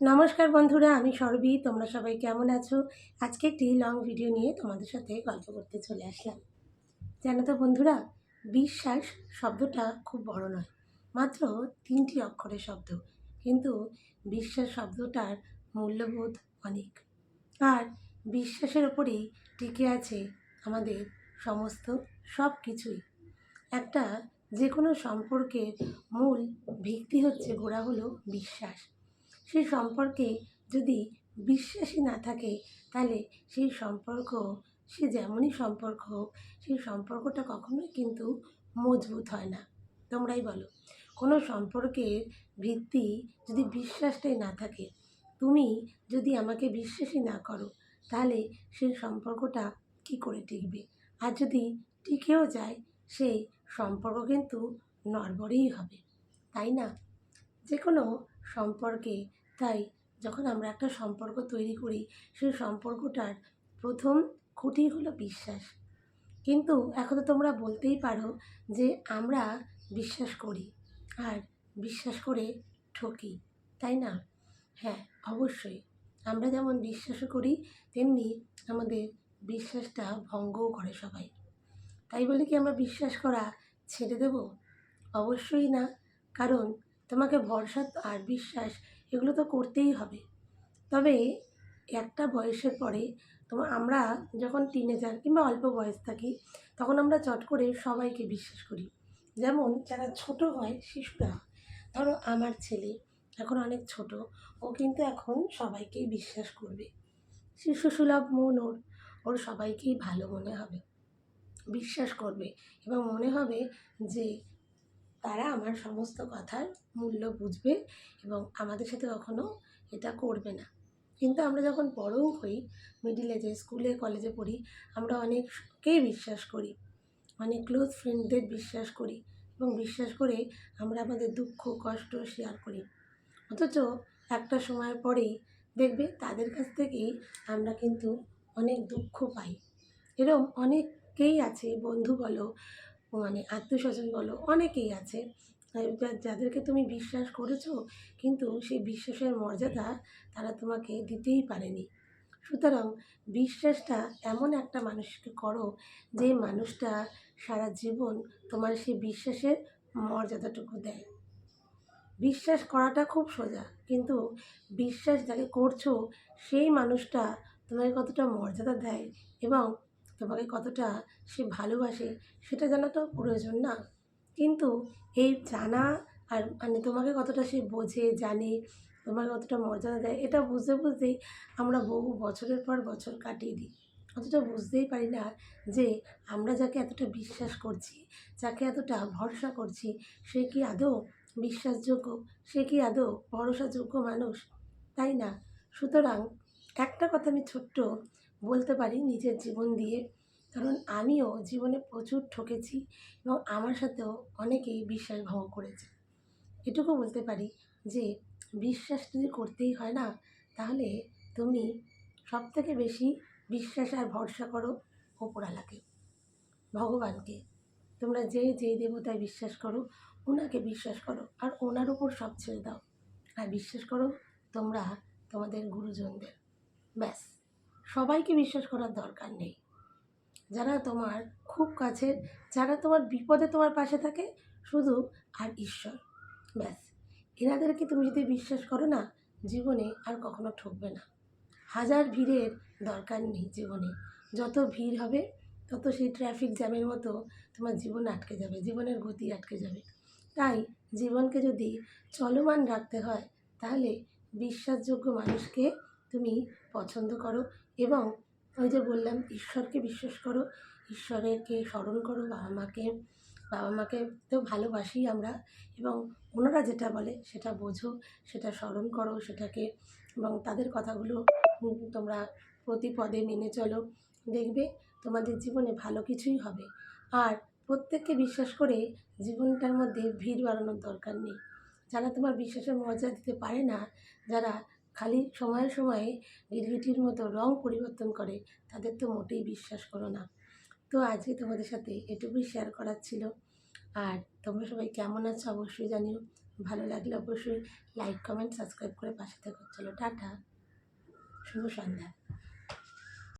নমস্কার বন্ধুরা, আমি সরবি, তোমরা সবাই কেমন আছো? আজকে একটি লং ভিডিও নিয়ে তোমাদের সাথে গল্প করতে চলে আসলাম। জানো তো বন্ধুরা, বিশ্বাস শব্দটা খুব বড় নয়, মাত্র তিনটি অক্ষরের শব্দ। কিন্তু বিশ্বাস শব্দটার মূল্যবোধ অনেক। আর বিশ্বাসের ওপরেই টিকে আছে আমাদের সমস্ত সব কিছুই একটা যে কোনো সম্পর্কের মূল ভিত্তি হচ্ছে গোড়া হলো বিশ্বাস। সেই সম্পর্কে যদি বিশ্বাসী না থাকে, তাহলে সেই সম্পর্ক, সে যেমনই সম্পর্ক হোক, সেই সম্পর্কটা কখনোই কিন্তু মজবুত হয় না। তোমরাই বলো, কোনো সম্পর্কের ভিত্তি যদি বিশ্বাসটাই না থাকে, তুমি যদি আমাকে বিশ্বাসই না করো, তাহলে সেই সম্পর্কটা কি করে টিকবে? আর যদি টিকেও যায়, সেই সম্পর্ক কিন্তু নড়বড়েই হবে, তাই না? যে কোনো সম্পর্কে। তাই যখন আমরা একটা সম্পর্ক তৈরি করি, সেই সম্পর্কটার প্রথম খুঁটি হলো বিশ্বাস। কিন্তু এখন তো তোমরা বলতেই পারো যে আমরা বিশ্বাস করি আর বিশ্বাস করে ঠকি, তাই না? হ্যাঁ অবশ্যই। আমরা যেমন বিশ্বাসও করি, তেমনি আমাদের বিশ্বাসটা ভঙ্গও করে সবাই। তাই বলে কি আমরা বিশ্বাস করা ছেড়ে দেব? অবশ্যই না। কারণ তোমাকে ভরসা আর বিশ্বাস এগুলো তো করতেই হবে। তবে একটা বয়সের পরে তোমার আমরা যখন টিনেজার কিংবা অল্প বয়স থাকি, তখন আমরা চট করে সবাইকে বিশ্বাস করি। যেমন যারা ছোট হয় শিশুরা, ধরো আমার ছেলে এখন অনেক ছোট, ও কিন্তু এখন সবাইকেই বিশ্বাস করবে। শিশু সুলভ মন ওর ওর সবাইকেই ভালো মনে হবে। বিশ্বাস করবে এবং মনে হবে যে তারা আমার সমস্ত কথার মূল্য বুঝবে এবং আমাদের সাথে কখনো এটা করবে না। কিন্তু আমরা যখন বড়ও হই মিডিল এজে স্কুলে কলেজে পড়ি, আমরা অনেককেই বিশ্বাস করি, অনেক ক্লোজ ফ্রেন্ডদের বিশ্বাস করি এবং বিশ্বাস করে আমরা আমাদের দুঃখ, কষ্ট শেয়ার করি। অথচ একটা সময়ের পরেই দেখবে তাদের কাছ থেকেই আমরা কিন্তু অনেক দুঃখ পাই। এরম অনেকেই আছে, বন্ধু বলো মানে আত্মীয় স্বজন বলো, অনেকেই আছে। যাদেরকে তুমি বিশ্বাস করেছ, কিন্তু সেই বিশ্বাসের মর্যাদা তারা তোমাকে দিতেই পারেনি। সুতরাং বিশ্বাসটা এমন একটা মানুষকে করো, যে মানুষটা সারা জীবন তোমার সেই বিশ্বাসের মর্যাদাটুকু দেয়। বিশ্বাস করাটা খুব সোজা, কিন্তু বিশ্বাস যাকে করছ, সেই মানুষটা তোমাকে কতটা মর্যাদা দেয় এবং তোমাকে কতটা সে ভালোবাসে সেটা জানা তো প্রয়োজন না। কিন্তু এই জানা আর মানে তোমাকে কতটা সে বোঝে, জানে, তোমাকে কতটা মর্যাদা দেয়, এটা বুঝতে বুঝতেই আমরা বহু বছরের পর বছর কাটিয়ে দিই। অতটা বুঝতেই পারি না যে আমরা যাকে এতটা বিশ্বাস করছি, যাকে এতটা ভরসা করছি, সে কি আদৌ বিশ্বাসযোগ্য, সে কি আদৌ ভরসাযোগ্য মানুষ? তাই না? সুতরাং একটা কথা আমি ছোট্ট বলতে পারি নিজের জীবন দিয়ে। কারণ আমিও জীবনে প্রচুর ঠকেছি এবং আমার সাথেও অনেকেই বিশ্বাস ভঙ্গ করেছে। এটুকু বলতে পারি যে, বিশ্বাস যদি করতেই হয় না, তাহলে তুমি সব থেকে বেশি বিশ্বাস আর ভরসা করো ওপরালাকে। ভগবানকে। তোমরা যে যেই দেবতায় বিশ্বাস করো ওনাকে বিশ্বাস করো আর ওনার উপর সব ছেড়ে দাও। আর বিশ্বাস করো তোমরা তোমাদের গুরুজনদের। ব্যাস। সবাইকে বিশ্বাস করার দরকার নেই। যারা তোমার খুব কাছের, যারা তোমার বিপদে তোমার পাশে থাকে, শুধু আর ঈশ্বর। ব্যাস, এনাদেরকে তুমি যদি বিশ্বাস করো না, জীবনে আর কখনো ঠকবে না। হাজার ভিড়ের দরকার নেই জীবনে। যত ভিড় হবে, তত সেই ট্রাফিক জ্যামের মতো তোমার জীবন আটকে যাবে, জীবনের গতি আটকে যাবে। তাই জীবনকে যদি চলমান রাখতে হয়, তাহলে বিশ্বাসযোগ্য মানুষকে তুমি পছন্দ করো এবং ওই যে বললাম, ঈশ্বরকে বিশ্বাস করো, ঈশ্বরেরকে স্মরণ করো, বাবা মাকে। বাবা মাকে তো ভালোবাসি আমরা এবং ওনারা যেটা বলে সেটা বোঝো, সেটা স্মরণ করো সেটাকে এবং তাদের কথাগুলো তোমরা প্রতি পদে মেনে চলো। দেখবে তোমাদের জীবনে ভালো কিছুই হবে। আর প্রত্যেককে বিশ্বাস করে জীবনটার মধ্যে ভিড় বাড়ানোর দরকার নেই। যারা তোমার বিশ্বাসের মর্যাদা দিতে পারে না, যারা খালি সময়ে সময়ে গিরগিটির মতো রং পরিবর্তন করে, তাদের তো মোটেই বিশ্বাস করো না। তো আজকে তোমাদের সাথে এটুকুই শেয়ার করার ছিল। আর তোমরা সবাই কেমন আছো অবশ্যই জানিও। ভালো লাগলে অবশ্যই লাইক কমেন্ট সাবস্ক্রাইব করে পাশে থাকো। চলো, টাটা। শুভ সন্ধ্যা।